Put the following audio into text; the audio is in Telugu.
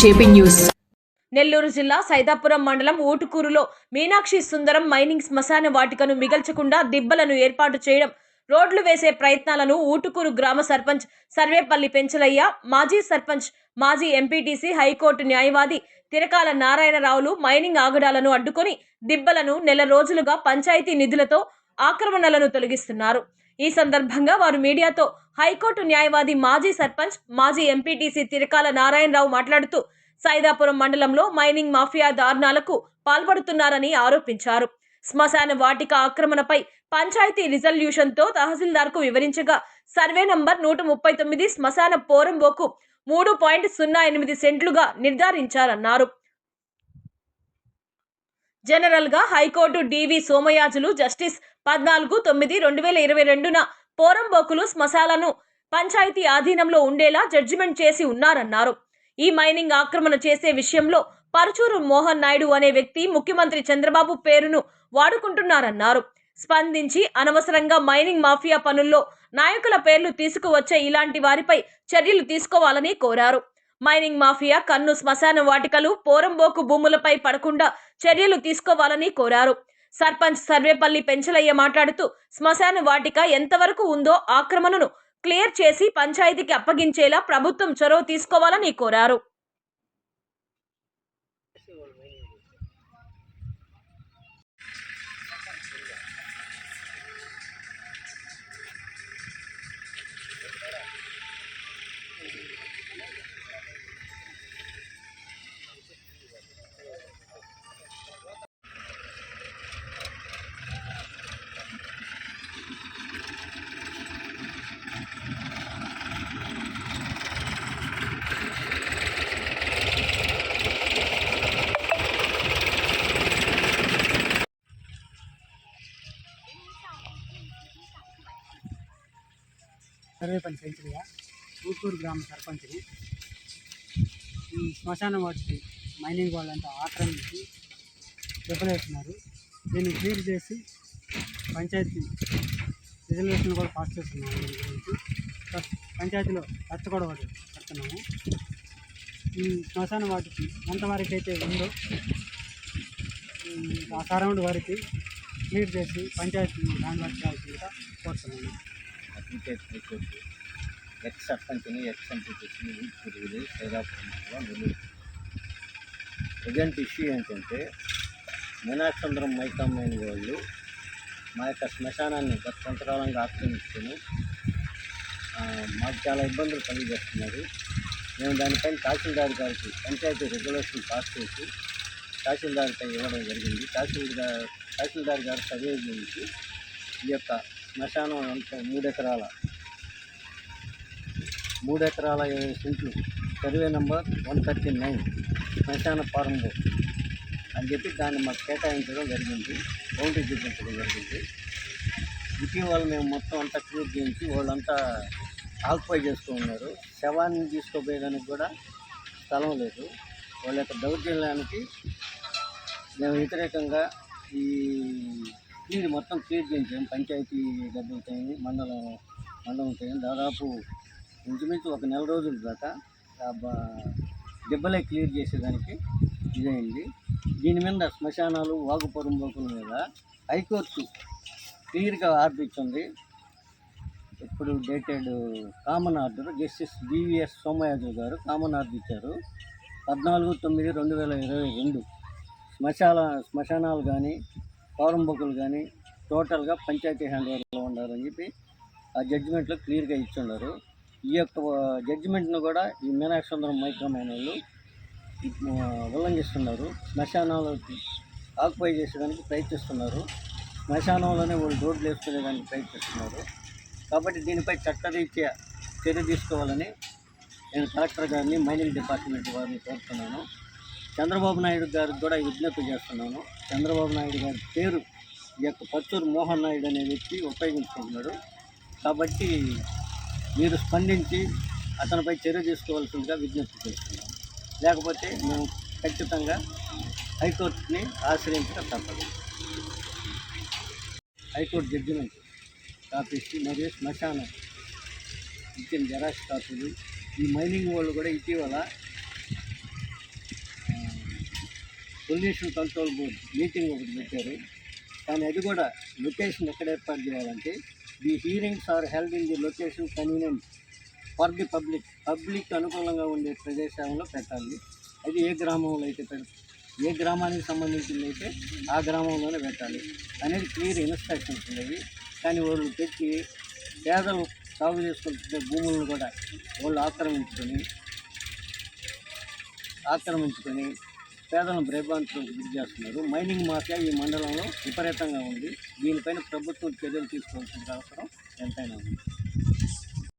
JP news. నెల్లూరు జిల్లా సైదాపురం మండలం ఊటుకూరులో మీనాక్షి సుందరం మైనింగ్ శ్మశాన వాటికను మిగల్చకుండా దిబ్బలను ఏర్పాటు చేయడం రోడ్లు వేసే ప్రయత్నాలను ఊటుకూరు గ్రామ సర్పంచ్ సర్వేపల్లి పెంచలయ్య మాజీ సర్పంచ్ మాజీ ఎంపీటీసీ హైకోర్టు న్యాయవాది తిరకాల నారాయణరావులు మైనింగ్ ఆగడాలను అడ్డుకొని దిబ్బలను నెల రోజులుగా పంచాయతీ నిధులతో ఆక్రమణలను తొలగిస్తున్నారు. ఈ సందర్భంగా వారు మీడియాతో హైకోర్టు న్యాయవాది మాజీ సర్పంచ్ మాజీ ఎంపీటీసీ తిరకాల నారాయణరావు మాట్లాడుతూ సైదాపురం మండలంలో మైనింగ్ మాఫియా దారుణాలకు పాల్పడుతున్నారని ఆరోపించారు. శ్మశాన వాటిక ఆక్రమణపై పంచాయతీ రిజల్యూషన్తో తహసీల్దార్కు వివరించగా సర్వే నంబర్ నూట ముప్పై తొమ్మిది శ్మశాన పోరంబోకు మూడు పాయింట్ సున్నా ఎనిమిది సెంట్లుగా నిర్ధారించారన్నారు. జనరల్గా హైకోర్టు డివి సోమయాజులు జస్టిస్ పద్నాలుగు తొమ్మిది రెండు వేల ఇరవై రెండున పోరంబోకులు శ్మశాలను పంచాయతీ ఆధీనంలో ఉండేలా జడ్జిమెంట్ చేసి ఉన్నారన్నారు. ఈ మైనింగ్ ఆక్రమణ చేసే విషయంలో పరుచూరు మోహన్ నాయుడు అనే వ్యక్తి ముఖ్యమంత్రి చంద్రబాబు పేరును వాడుకుంటున్నారన్నారు. స్పందించి అనవసరంగా మైనింగ్ మాఫియా పనుల్లో నాయకుల పేర్లు తీసుకువచ్చే ఇలాంటి వారిపై చర్యలు తీసుకోవాలని కోరారు. మైనింగ్ మాఫియా కన్ను శ్మశాన వాటికలు పోరంబోకు భూములపై పడకుండా చర్యలు తీసుకోవాలని కోరారు. సర్పంచ్ సర్వేపల్లి పెంచలయ్య మాట్లాడుతూ శ్మశాన వాటిక ఎంతవరకు ఉందో ఆక్రమణను క్లియర్ చేసి పంచాయతీకి అప్పగించేలా ప్రభుత్వం చొరవ తీసుకోవాలని కోరారు. సర్వేపల్లి పెంచలిగా ఊటూరు గ్రామ సర్పంచ్ని. ఈ శ్మశాన వాటికి మైనింగ్ వాళ్ళంతా ఆక్రమించి దెబ్బలేస్తున్నారు దీన్ని క్లియర్ చేసి పంచాయతీ రిజర్వేషన్ కూడా పాస్ చేస్తున్నాము. దీని గురించి పంచాయతీలో ఖర్చు కూడా ఒకటి కడుతున్నాము. ఈ శ్మశాన వాటికి ఎంతవరకు అయితే ఉందో ఆ సరౌండ్ వరకు క్లియర్ చేసి పంచాయతీ హ్యాండ్ వర్క్ చేయాల్సిందిగా కోరుతున్నాము. అడ్వకేట్ హైకోర్టు ఎక్స్ సర్పంచ్ని ఎక్స్ ఎంపీటీసీని ఊపిరి విలేజ్ సైదాపురం మండలం ప్రజెంట్ ఇష్యూ ఏంటంటే మీనాక్షంద్రం మైకమ్మైన వాళ్ళు మా యొక్క శ్మశానాన్ని గత కొంతకాలంగా ఆక్రమించుకొని మాకు చాలా ఇబ్బందులు కలిగజేస్తున్నారు మేము దానిపైన తహసీల్దార్ గారికి పంచాయతీ రెగ్యులేషన్ పాస్ చేసి తహసీల్దార్పై ఇవ్వడం జరిగింది. తహసీల్దార్ తహసీల్దార్ గారు సర్వే గురించి ఈ యొక్క శ్మశానం ఎంత మూడు ఎకరాల మూడు ఎకరాల ఇరవై సెంట్లు? Survey number one thirty nine. శ్మశాన పారంభం అని చెప్పి దాన్ని మాకు కేటాయించడం జరిగింది. బౌండరీ చూపించడం జరిగింది. ఇటీవల మేము మొత్తం అంతా క్లియర్ చేయించి వాళ్ళంతా ఆక్యుపై చేస్తూ ఉన్నారు. శవాన్ని తీసుకోపోయేదానికి కూడా స్థలం లేదు. వాళ్ళ యొక్క దౌర్జన్యానికి మేము వ్యతిరేకంగా ఈ క్లీన్ మొత్తం క్లియర్ చేయించాం. పంచాయతీ డబ్బులతో మండలం మండలంతో దాదాపు ఇంచుమించు ఒక నెల రోజుల దాకా దెబ్బలే క్లియర్ చేసేదానికి ఇదైంది. దీని మీద శ్మశానాలు వాగు పొరంబోకుల మీద హైకోర్టు క్లియర్గా ఆర్డర్ ఇచ్చింది. ఇప్పుడు dated common order justice BVS Somayaju garu common order ఇచ్చారు. పద్నాలుగు తొమ్మిది రెండు వేల ఇరవై రెండు శ్మశాల శ్మశానాలు కానీ పౌరంబకులు కానీ టోటల్గా పంచాయతీ హ్యాండ్ ఓవర్లో ఉండాలని చెప్పి ఆ జడ్జిమెంట్లో క్లియర్గా ఇచ్చున్నారు ఈ యొక్క జడ్జిమెంట్ను కూడా ఈ మీనాక్షి సుందరం మైక్రమైన వాళ్ళు ఉల్లంఘిస్తున్నారు. శ్మశానాలు ఆక్యుపై చేసేదానికి ప్రయత్నిస్తున్నారు. శ్మశానంలోనే వాళ్ళు రోడ్లు వేసుకునేదానికి ప్రయత్నిస్తున్నారు. కాబట్టి దీనిపై చట్టరీత్యా చర్య తీసుకోవాలని నేను కలెక్టర్ గారిని మైనింగ్ డిపార్ట్మెంట్ వారిని కోరుతున్నాను. చంద్రబాబు నాయుడు గారికి కూడా విజ్ఞప్తి చేస్తున్నాను. చంద్రబాబు నాయుడు గారి పేరు ఈ యొక్క పచ్చూరు మోహన్ నాయుడు అనే వ్యక్తి ఉపయోగించుకుంటున్నాడు. కాబట్టి మీరు స్పందించి అతనిపై చర్య తీసుకోవాల్సిందిగా విజ్ఞప్తి చేస్తున్నాను. లేకపోతే మేము ఖచ్చితంగా హైకోర్టుని ఆశ్రయించక తప్పదు. హైకోర్టు జడ్జిమెంట్ కాపీస్ మరియు శ్మశానం ఇచ్చిన జెరాక్స్ కాపీలు ఈ మైనింగ్ వాళ్ళు కూడా ఇటీవల పొల్యూషన్ కంట్రోల్ బోర్డ్ మీటింగ్ ఒకటి పెట్టారు. కానీ అది కూడా లొకేషన్ ఎక్కడ ఏర్పాటు చేయాలంటే the hearings are held in the location convenient for the public. Public అనుకూలంగా ఉండే ప్రదేశంలో పెట్టాలి. అది ఏ గ్రామంలో అయితే పెడ ఏ గ్రామానికి సంబంధించింది అయితే ఆ గ్రామంలోనే పెట్టాలి. అనేది క్లియర్ ఇన్స్ట్రక్షన్స్ ఉండేవి కానీ వాళ్ళు పెట్టి పేదలు సాగు చేసుకుంటున్న భూములను కూడా వాళ్ళు ఆక్రమించుకొని ఆక్రమించుకొని పేదలను భయభ్రాంతులకు గురి చేస్తున్నారు మైనింగ్ మాఫియా ఈ మండలంలో విపరీతంగా ఉంది. దీనిపైన ప్రభుత్వం చర్యలు తీసుకోవాల్సిన అవసరం ఎంతైనా ఉంది.